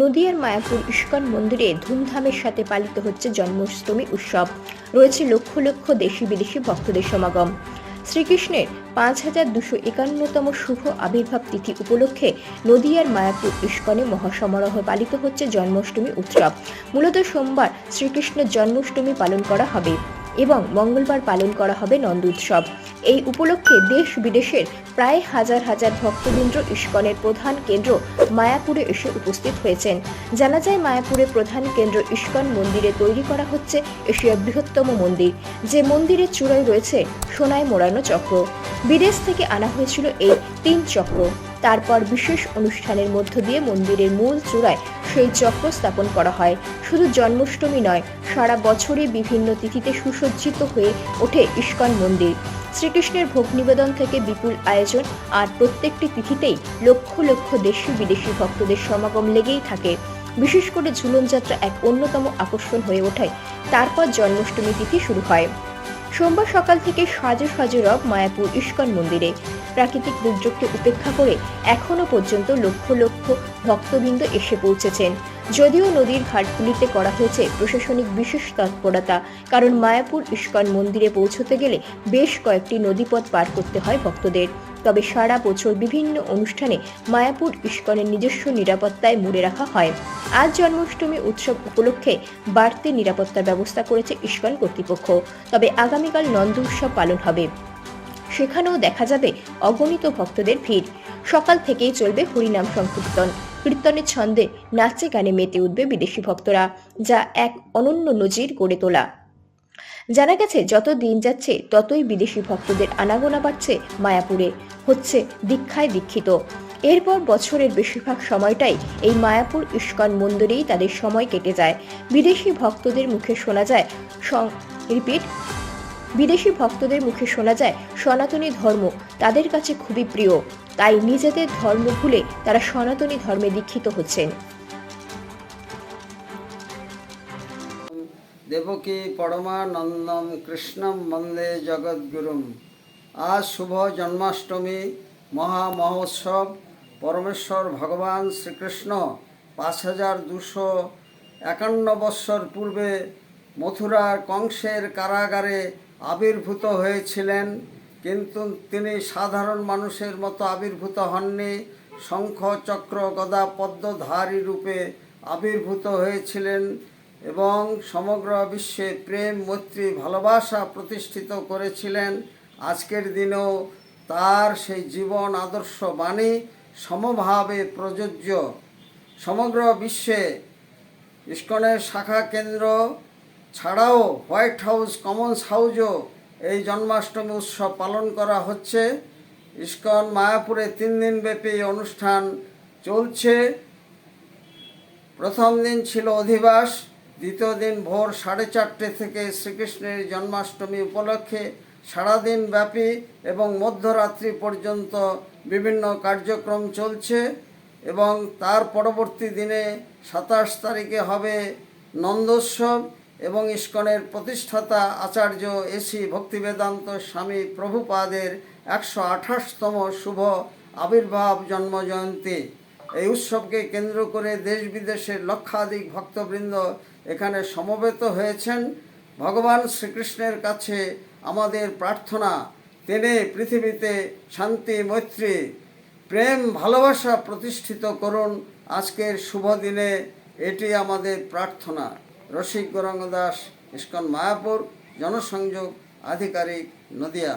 নদিয়ার মায়াপুর ইস্কন মন্দিরে ধুমধামের সাথে পালিত হচ্ছে জন্মাষ্টমী উৎসব। রয়েছে লক্ষ লক্ষ দেশি বিদেশি ভক্তদের সমাগম। শ্রীকৃষ্ণের পাঁচ হাজার দুশো একান্নতম শুভ আবির্ভাব তিথি উপলক্ষে নদিয়ার মায়াপুর ইস্কনে মহাসমারোহ পালিত হচ্ছে জন্মাষ্টমী উৎসব। মূলত সোমবার শ্রীকৃষ্ণের জন্মাষ্টমী পালন করা হবে। এবং মঙ্গলবার পালন করা হবে নন্দ উৎসব। এই উপলক্ষে দেশ বিদেশের প্রায় হাজার হাজার ভক্তবৃন্দ ইস্কনের প্রধান কেন্দ্র মায়াপুরে এসে উপস্থিত হয়েছেন। জানা যায়, মায়াপুরে প্রধান কেন্দ্র ইস্কন মন্দিরে তৈরি করা হচ্ছে এশিয়ার বৃহত্তম মন্দির, যে মন্দিরের চূড়ায় রয়েছে সোনায় মোড়ানো চক্র। বিদেশ থেকে আনা হয়েছিল এই তিন চক্র। তারপর বিশেষ অনুষ্ঠানের মধ্য দিয়ে মন্দিরের মূল চূড়ায় সেই চক্র স্থাপন করা হয়। শুধু জন্মাষ্টমী নয়, সারা বছরই বিভিন্ন তিথিতে সুসজ্জিত হয়ে ওঠে ইস্কন মন্দির। শ্রীকৃষ্ণের ভোগ নিবেদন থেকে বিপুল আয়োজন, আর প্রত্যেকটি তিথিতেই লক্ষ লক্ষ দেশি বিদেশি ভক্তদের সমাগম লেগেই থাকে। বিশেষ করে ঝুলন যাত্রা এক অন্যতম আকর্ষণ হয়ে ওঠায়। তারপর জন্মাষ্টমী তিথি শুরু হয়। সোমবার সকাল থেকে সাজো সাজো রব মায়াপুর ইস্কন মন্দিরে। প্রাকৃতিক দুর্যোগকে উপেক্ষা করে এখনও পর্যন্ত লক্ষ লক্ষ ভক্তবৃন্দ এসে পৌঁছেছেন। যদিও নদীর ঘাটগুলিতে করা হয়েছে প্রশাসনিক বিশেষ তৎপরতা, কারণ মায়াপুর ইস্কন মন্দিরে পৌঁছতে গেলে বেশ কয়েকটি নদীপথ পার করতে হয় ভক্তদের। তবে সারা বছর বিভিন্ন অনুষ্ঠানে মায়াপুর ইস্কনের নিজস্ব নিরাপত্তায় মুড়ে রাখা হয়। আজ জন্মাষ্টমী উৎসব উপলক্ষে বাড়তি নিরাপত্তার ব্যবস্থা করেছে ইস্কন কর্তৃপক্ষ। তবে আগামীকাল নন্দ উৎসব পালন হবে। সেখানেও দেখা যাবে অগণিত ভক্তদের ভিড়। সকাল থেকেই চলবে হরিনাম সংকীর্তন। কীর্তনের ছন্দে নাচে গানে মেতে উঠবে বিদেশি ভক্তরা, যা এক অনন্য নজির গড়ে তোলা। জানা গেছে, যত দিন যাচ্ছে, ততই বিদেশি ভক্তদের আনাগোনা বাড়ছে মায়াপুরে, হচ্ছে দীক্ষায় দীক্ষিত। এরপর বছরের বেশিরভাগ সময়টাই এই মায়াপুর ইস্কন মন্দিরেই তাদের সময় কেটে যায়। বিদেশি ভক্তদের মুখে শোনা যায় রিপিট বিদেশি ভক্তদের মুখে শোনা যায় সনাতনী ধর্ম, তাদের কাছে খুবই প্রিয়। তাই নিজেদের ধর্ম ভুলে তারা সনাতনী ধর্মে দীক্ষিত হচ্ছেন। দেবকী পরমানন্দম কৃষ্ণম বন্দে জগদ্গুরুম। আজ শুভ জন্মাষ্টমী, মহা মহোৎসব। পরমেশ্বর ভগবান শ্রীকৃষ্ণ পাঁচ হাজার দুশো একান্ন বৎসর পূর্বে মথুরার কংসের কারাগারে আবির্ভূত হয়েছিলেন, কিন্তু তিনি সাধারণ মানুষের মতো আবির্ভূত হননি। শঙ্খ চক্র গদা পদ্মধারী রূপে আবির্ভূত হয়েছিলেন এবং সমগ্র বিশ্বে প্রেম, মৈত্রী, ভালোবাসা প্রতিষ্ঠিত করেছিলেন। আজকের দিনেও তার সেই জীবন আদর্শ বাণী সমভাবে প্রযোজ্য। সমগ্র বিশ্বে ইস্কনের শাখা কেন্দ্র ছাড়াও হোয়াইট হাউস কমন্স হাউজও এই জন্মাষ্টমী উৎসব পালন করা হচ্ছে। ইস্কন, মায়াপুরে তিন দিনব্যাপী এই অনুষ্ঠান চলছে। প্রথম দিন ছিল অধিবাস, দ্বিতীয় দিন ভোর সাড়ে চারটে থেকে শ্রীকৃষ্ণের জন্মাষ্টমী উপলক্ষে সারাদিন ব্যাপী এবং মধ্যরাত্রি পর্যন্ত বিভিন্ন কার্যক্রম চলছে এবং তার পরবর্তী দিনে সাতাশ তারিখে হবে নন্দোৎসব। এবং ইস্কনের প্রতিষ্ঠাতা আচার্য এসি ভক্তিবেদান্ত স্বামী প্রভুপাদের একশো আঠাশতম শুভ আবির্ভাব জন্মজয়ন্তী। এই উৎসবকে কেন্দ্র করে দেশ বিদেশের লক্ষাধিক ভক্তবৃন্দ এখানে সমবেত হয়েছেন। ভগবান শ্রীকৃষ্ণের কাছে আমাদের প্রার্থনা, তিনি পৃথিবীতে শান্তি, মৈত্রী, প্রেম, ভালোবাসা প্রতিষ্ঠিত করুন। আজকের শুভ দিনে এটি আমাদের প্রার্থনা। রসিক গৌরাঙ্গ দাস ইস্কন মায়াপুর জনসংযোগ আধিকারিক নদিয়া